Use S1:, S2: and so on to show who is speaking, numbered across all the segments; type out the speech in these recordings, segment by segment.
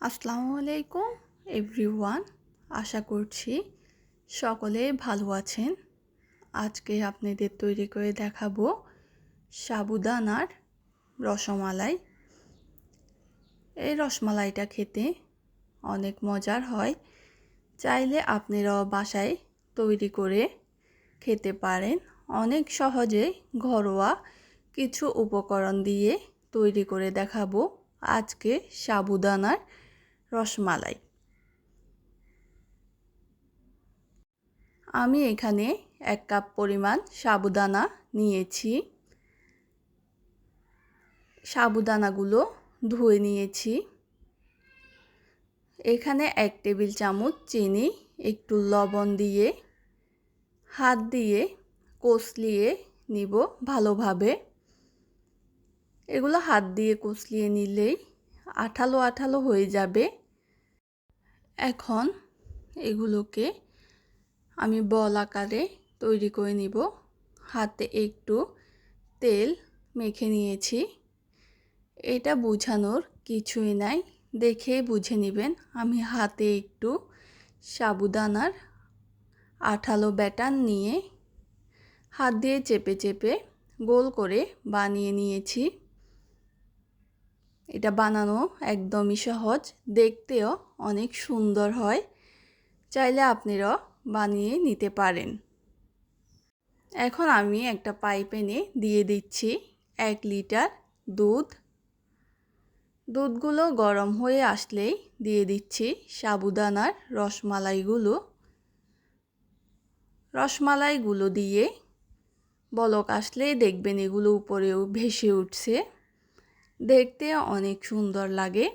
S1: আসসালামু আলাইকুম এভরিওয়ান আশা করছি সকলে ভালো আছেন। আজকে আপনাদের তৈরি করে দেখাবো সাবুদানার রসমালাই। এই রসমালাইটা খেতে অনেক মজার হয়। চাইলে আপনারাও বাসায় তৈরি করে খেতে পারেন। অনেক সহজে ঘরোয়া কিছু উপকরণ দিয়ে তৈরি করে দেখাবো আজকে সাবুদানার রসমালাই। আমি এখানে এক কাপ পরিমাণ সাবুদানা নিয়েছি। সাবুদানাগুলো ধুয়ে নিয়েছি। এখানে এক টেবিল চামচ চিনি, একটু লবণ দিয়ে, হাত দিয়ে কষলিয়ে নিব ভালোভাবে। এগুলো হাত দিয়ে কষলিয়ে নিলেই আঠালো আঠালো হয়ে যাবে। এখন এগুলোকে আমি বল আকারে তৈরি করে নিব। হাতে একটু তেল মেখে নিয়েছি। এটা বোঝানোর কিছুই নাই, দেখে বুঝে নেবেন। আমি হাতে একটু সাবুদানার আঠালো ব্যাটার নিয়ে হাত দিয়ে চেপে চেপে গোল করে বানিয়ে নিয়েছি। এটা বানানো একদমই সহজ, দেখতেও অনেক সুন্দর হয়। চাইলে আপনারাও বানিয়ে নিতে পারেন। এখন আমি একটা পাইপ এনে দিয়ে দিচ্ছি, এক লিটার দুধ। দুধগুলো গরম হয়ে আসলেই দিয়ে দিচ্ছি সাবুদানার রসমালাইগুলো। রসমালাইগুলো দিয়ে বলক আসলেই দেখবেন এগুলো উপরেও ভেসে উঠছে। দেখতে অনেক সুন্দর লাগে।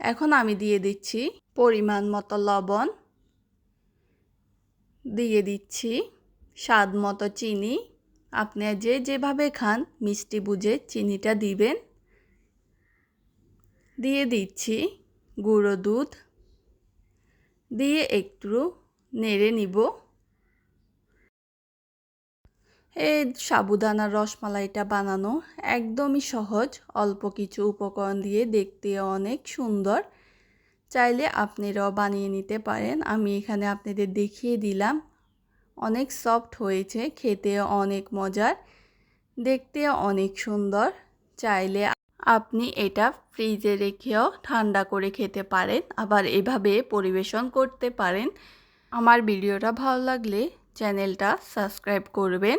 S1: এখন আমি দিয়ে দিচ্ছি পরিমাণ মতো লবণ। দিয়ে দিচ্ছি স্বাদ মতো চিনি। আপনি যে যেভাবে খান, মিষ্টি বুঝে চিনিটা দিবেন। দিয়ে দিচ্ছি গুঁড়ো দুধ। দিয়ে একটু নেড়ে নিব। এই সাবুদানার রসমালাইটা বানানো একদমই সহজ, অল্প কিছু উপকরণ দিয়ে দেখতে অনেক সুন্দর। চাইলে আপনারাও বানিয়ে নিতে পারেন। আমি এখানে আপনাদের দেখিয়ে দিলাম, অনেক সফট হয়েছে, খেতে অনেক মজার, দেখতে অনেক সুন্দর। চাইলে আপনি এটা ফ্রিজে রেখেও ঠান্ডা করে খেতে পারেন, আবার এভাবে পরিবেশন করতে পারেন। আমার ভিডিওটা ভালো লাগলে চ্যানেলটা সাবস্ক্রাইব করবেন।